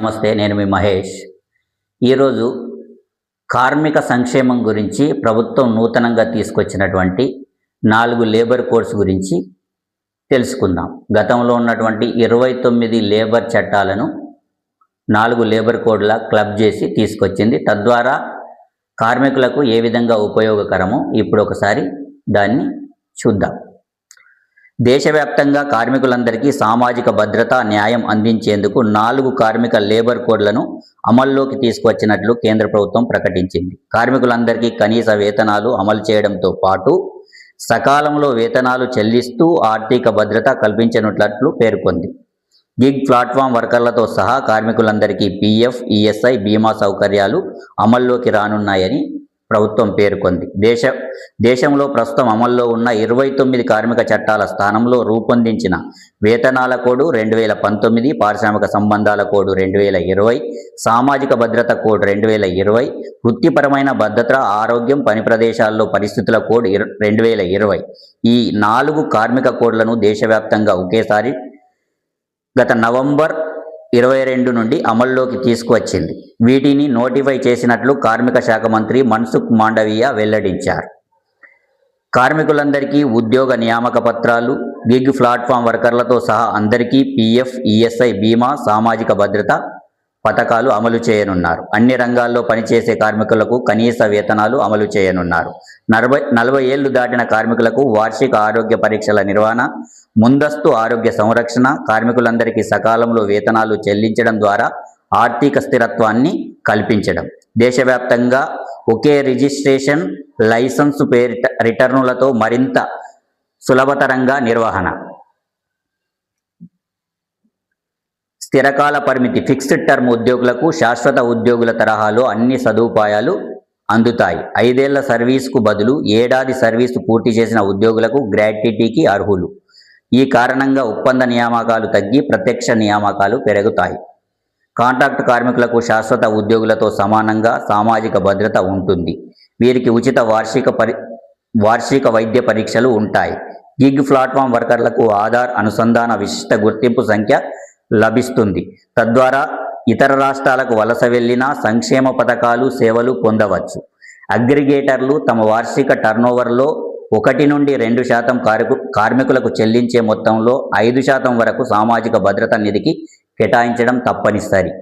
నమస్తే నేను మీ మహేష్. ఈరోజు కార్మిక సంక్షేమం గురించి ప్రభుత్వం నూతనంగా తీసుకొచ్చినటువంటి నాలుగు లేబర్ కోడ్స్ గురించి తెలుసుకుందాం. గతంలో ఉన్నటువంటి ఇరవై తొమ్మిది లేబర్ చట్టాలను నాలుగు లేబర్ కోడ్ల క్లబ్ చేసి తీసుకొచ్చింది. తద్వారా కార్మికులకు ఏ విధంగా ఉపయోగకరమో ఇప్పుడు ఒకసారి దాన్ని చూద్దాం. దేశవ్యాప్తంగా కార్మికులందరికీ సామాజిక భద్రత న్యాయం అందించేందుకు నాలుగు కార్మిక లేబర్ కోడ్లను అమల్లోకి తీసుకువచ్చినట్లు కేంద్ర ప్రభుత్వం ప్రకటించింది. కార్మికులందరికీ కనీస వేతనాలు అమలు చేయడంతో పాటు సకాలంలో వేతనాలు చెల్లిస్తూ ఆర్థిక భద్రత కల్పించనున్నట్లు పేర్కొంది. గిగ్ ప్లాట్ఫామ్ వర్కర్లతో సహా కార్మికులందరికీ పీఎఫ్ ఈఎస్ఐ బీమా సౌకర్యాలు అమల్లోకి రానున్నాయని ప్రభుత్వం పేర్కొంది. దేశ దేశంలో ప్రస్తుతం అమల్లో ఉన్న ఇరవై తొమ్మిది కార్మిక చట్టాల స్థానంలో రూపొందించిన వేతనాల కోడ్ రెండు వేల పంతొమ్మిది పారిశ్రామిక సంబంధాల కోడ్ రెండు వేల ఇరవై సామాజిక భద్రత కోడ్ రెండు వేల ఇరవై వృత్తిపరమైన భద్రత ఆరోగ్యం పని ప్రదేశాల్లో పరిస్థితుల కోడ్ రెండు వేల ఇరవై. ఈ నాలుగు కార్మిక కోడ్లను దేశవ్యాప్తంగా ఒకేసారి గత నవంబర్ ఇరవై రెండు నుండి అమల్లోకి తీసుకువచ్చింది. వీటిని నోటిఫై చేసినట్లు కార్మిక శాఖ మంత్రి మన్సుఖ్ మాండవీయ వెల్లడించారు. కార్మికులందరికీ ఉద్యోగ నియామక పత్రాలు గిగ్ ప్లాట్ఫామ్ వర్కర్లతో సహా అందరికీ పీఎఫ్ ఈఎస్ఐ బీమా సామాజిక భద్రత పథకాలు అమలు చేయనున్నారు. అన్ని రంగాల్లో పనిచేసే కార్మికులకు కనీస వేతనాలు అమలు చేయనున్నారు. నలభై నలభై ఏళ్ళు దాటిన కార్మికులకు వార్షిక ఆరోగ్య పరీక్షల నిర్వహణ ముందస్తు ఆరోగ్య సంరక్షణ కార్మికులందరికీ సకాలంలో వేతనాలు చెల్లించడం ద్వారా ఆర్థిక స్థిరత్వాన్ని కల్పించడం. దేశవ్యాప్తంగా ఒకే రిజిస్ట్రేషన్ లైసెన్స్ పేరిట రిటర్నులతో మరింత సులభతరంగా నిర్వహణ. స్థిరకాల పరిమితి ఫిక్స్డ్ టర్మ్ ఉద్యోగులకు శాశ్వత ఉద్యోగుల తరహాలో అన్ని సదుపాయాలు అందుతాయి. ఐదేళ్ళ సర్వీస్కు బదులు ఏడాది సర్వీసు పూర్తి చేసిన ఉద్యోగులకు గ్రాట్యుటీకి అర్హులు. ఈ కారణంగా ఒప్పంద నియామకాలు తగ్గి ప్రత్యక్ష నియామకాలు పెరుగుతాయి. కాంట్రాక్ట్ కార్మికులకు శాశ్వత ఉద్యోగులతో సమానంగా సామాజిక భద్రత ఉంటుంది. వీరికి ఉచిత వార్షిక పరి వార్షిక వైద్య పరీక్షలు ఉంటాయి. గిగ్ ప్లాట్ఫామ్ వర్కర్లకు ఆధార్ అనుసంధాన విశిష్ట గుర్తింపు సంఖ్య లభిస్తుంది. తద్వారా ఇతర రాష్ట్రాలకు వలస వెళ్ళిన సంక్షేమ పథకాలు సేవలు పొందవచ్చు. అగ్రిగేటర్లు తమ వార్షిక టర్నోవర్లో ఒకటి నుండి రెండు శాతం కార్మికు కార్మికులకు చెల్లించే మొత్తంలో ఐదు శాతం వరకు సామాజిక భద్రత నిధికి కేటాయించడం తప్పనిసరి.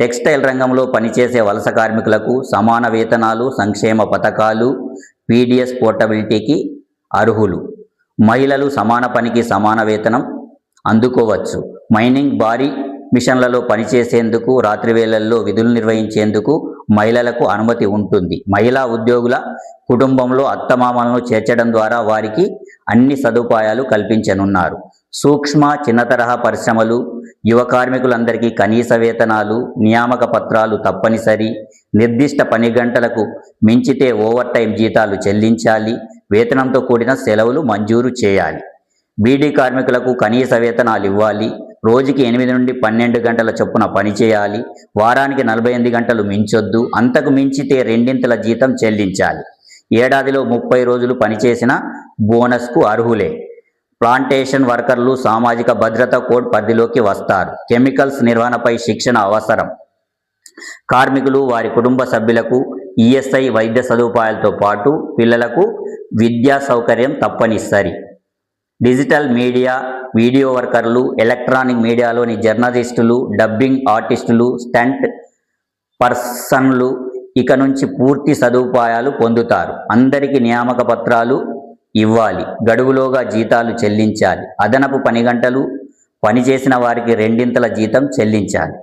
టెక్స్టైల్ రంగంలో పనిచేసే వలస కార్మికులకు సమాన వేతనాలు సంక్షేమ పథకాలు పీడిఎస్ పోర్టబిలిటీకి అర్హులు. మహిళలు సమాన పనికి సమాన వేతనం అందుకోవచ్చు. మైనింగ్ భారీ మిషన్లలో పనిచేసేందుకు రాత్రి వేళల్లో విధులు నిర్వహించేందుకు మహిళలకు అనుమతి ఉంటుంది. మహిళా ఉద్యోగుల కుటుంబంలో అత్తమామలను చేర్చడం ద్వారా వారికి అన్ని సదుపాయాలు కల్పించనున్నారు. సూక్ష్మ చిన్న తరహా పరిశ్రమలు యువ కార్మికులందరికీ కనీస వేతనాలు నియామక పత్రాలు తప్పనిసరి. నిర్దిష్ట పని గంటలకు మించితే ఓవర్ టైం జీతాలు చెల్లించాలి. వేతనంతో కూడిన సెలవులు మంజూరు చేయాలి. బీడీ కార్మికులకు కనీస వేతనాలు ఇవ్వాలి. రోజుకి ఎనిమిది నుండి పన్నెండు గంటల చొప్పున పనిచేయాలి వారానికి నలభై ఎనిమిది గంటలు మించొద్దు. అంతకు మించితే రెండింతల జీతం చెల్లించాలి. ఏడాదిలో ముప్పై రోజులు పనిచేసిన బోనస్కు అర్హులే. ప్లాంటేషన్ వర్కర్లు సామాజిక భద్రత కోడ్ పరిధిలోకి వస్తారు. కెమికల్స్ నిర్వహణపై శిక్షణ అవసరం. కార్మికులు వారి కుటుంబ సభ్యులకు ఈఎస్ఐ వైద్య సదుపాయాలతో పాటు పిల్లలకు విద్యా సౌకర్యం తప్పనిసరి. డిజిటల్ మీడియా వీడియో వర్కర్లు ఎలక్ట్రానిక్ మీడియాలోని జర్నలిస్టులు డబ్బింగ్ ఆర్టిస్టులు స్టంట్ పర్సన్లు ఇక నుంచి పూర్తి సదుపాయాలు పొందుతారు. అందరికీ నియామక పత్రాలు ఇవ్వాలి. గడువులోగా జీతాలు చెల్లించాలి. అదనపు పని గంటలు పనిచేసిన వారికి రెండింతల జీతం చెల్లించాలి.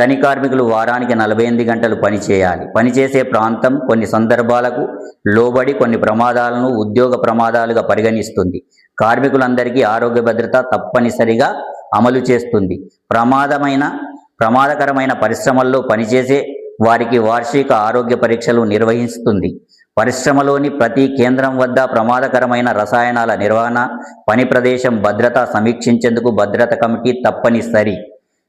గని కార్మికులు వారానికి నలభై ఎనిమిది గంటలు పనిచేయాలి పనిచేసే ప్రాంతం కొన్ని సందర్భాలకు లోబడి కొన్ని ప్రమాదాలను ఉద్యోగ ప్రమాదాలుగా పరిగణిస్తుంది. కార్మికులందరికీ ఆరోగ్య భద్రత తప్పనిసరిగా అమలు చేస్తుంది. ప్రమాదమైన ప్రమాదకరమైన పరిశ్రమల్లో పనిచేసే వారికి వార్షిక ఆరోగ్య పరీక్షలు నిర్వహిస్తుంది. పరిశ్రమలోని ప్రతి కేంద్రం వద్ద ప్రమాదకరమైన రసాయనాల నిర్వహణ పని ప్రదేశం భద్రత సమీక్షించేందుకు భద్రత కమిటీ తప్పనిసరి.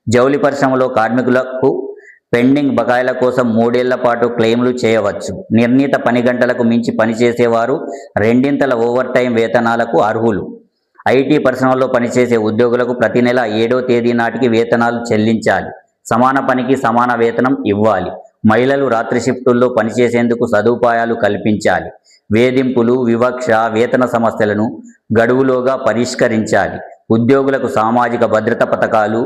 జౌలి పరిశ్రమలో కార్మికులకు పెండింగ్ బకాయిల కోసం మూడేళ్ళ పాటు క్లెయిమ్లు చేయవచ్చు. నిర్ణీత పని గంటలకు మించి పనిచేసేవారు రెండింతల ఓవర్ టైం వేతనాలకు అర్హులు. ఐటీ పరిశ్రమలో పనిచేసే ఉద్యోగులకు ప్రతి నెల ఏడో తేదీ నాటికి వేతనాలు చెల్లించాలి. సమాన పనికి సమాన వేతనం ఇవ్వాలి. మహిళలు రాత్రి షిఫ్టుల్లో పనిచేసేందుకు సదుపాయాలు కల్పించాలి. వేధింపులు వివక్ష వేతన సమస్యలను గడువులోగా పరిష్కరించాలి. ఉద్యోగులకు సామాజిక భద్రత పథకాలు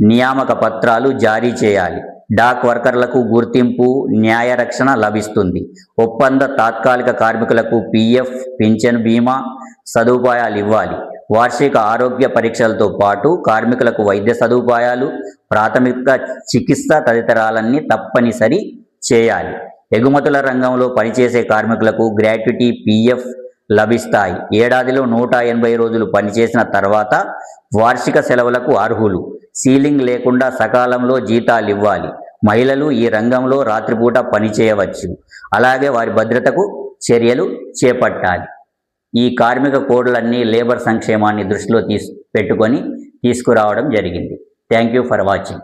నియామక పత్రాలు జారీ చేయాలి. డాక్ వర్కర్లకు గుర్తింపు న్యాయ రక్షణ లభిస్తుంది. ఒప్పంద తాత్కాలిక కార్మికులకు పీఎఫ్ పింఛన్ బీమా సదుపాయాలు ఇవ్వాలి. వార్షిక ఆరోగ్య పరీక్షలతో పాటు కార్మికులకు వైద్య సదుపాయాలు ప్రాథమిక చికిత్స తదితరాలన్నీ తప్పనిసరి చేయాలి. ఎగుమతుల రంగంలో పనిచేసే కార్మికులకు గ్రాట్యుటీ పీఎఫ్ లభిస్తాయి. ఏడాదిలో నూట ఎనభై రోజులు పనిచేసిన తర్వాత వార్షిక సెలవులకు అర్హులు. సీలింగ్ లేకుండా సకాలంలో జీతాలు ఇవ్వాలి. మహిళలు ఈ రంగంలో రాత్రిపూట పనిచేయవచ్చు. అలాగే వారి భద్రతకు చర్యలు చేపట్టాలి. ఈ కార్మిక కోడ్లన్నీ లేబర్ సంక్షేమాన్ని దృష్టిలో తీసు పెట్టుకొని తీసుకురావడం జరిగింది. Thank you for watching.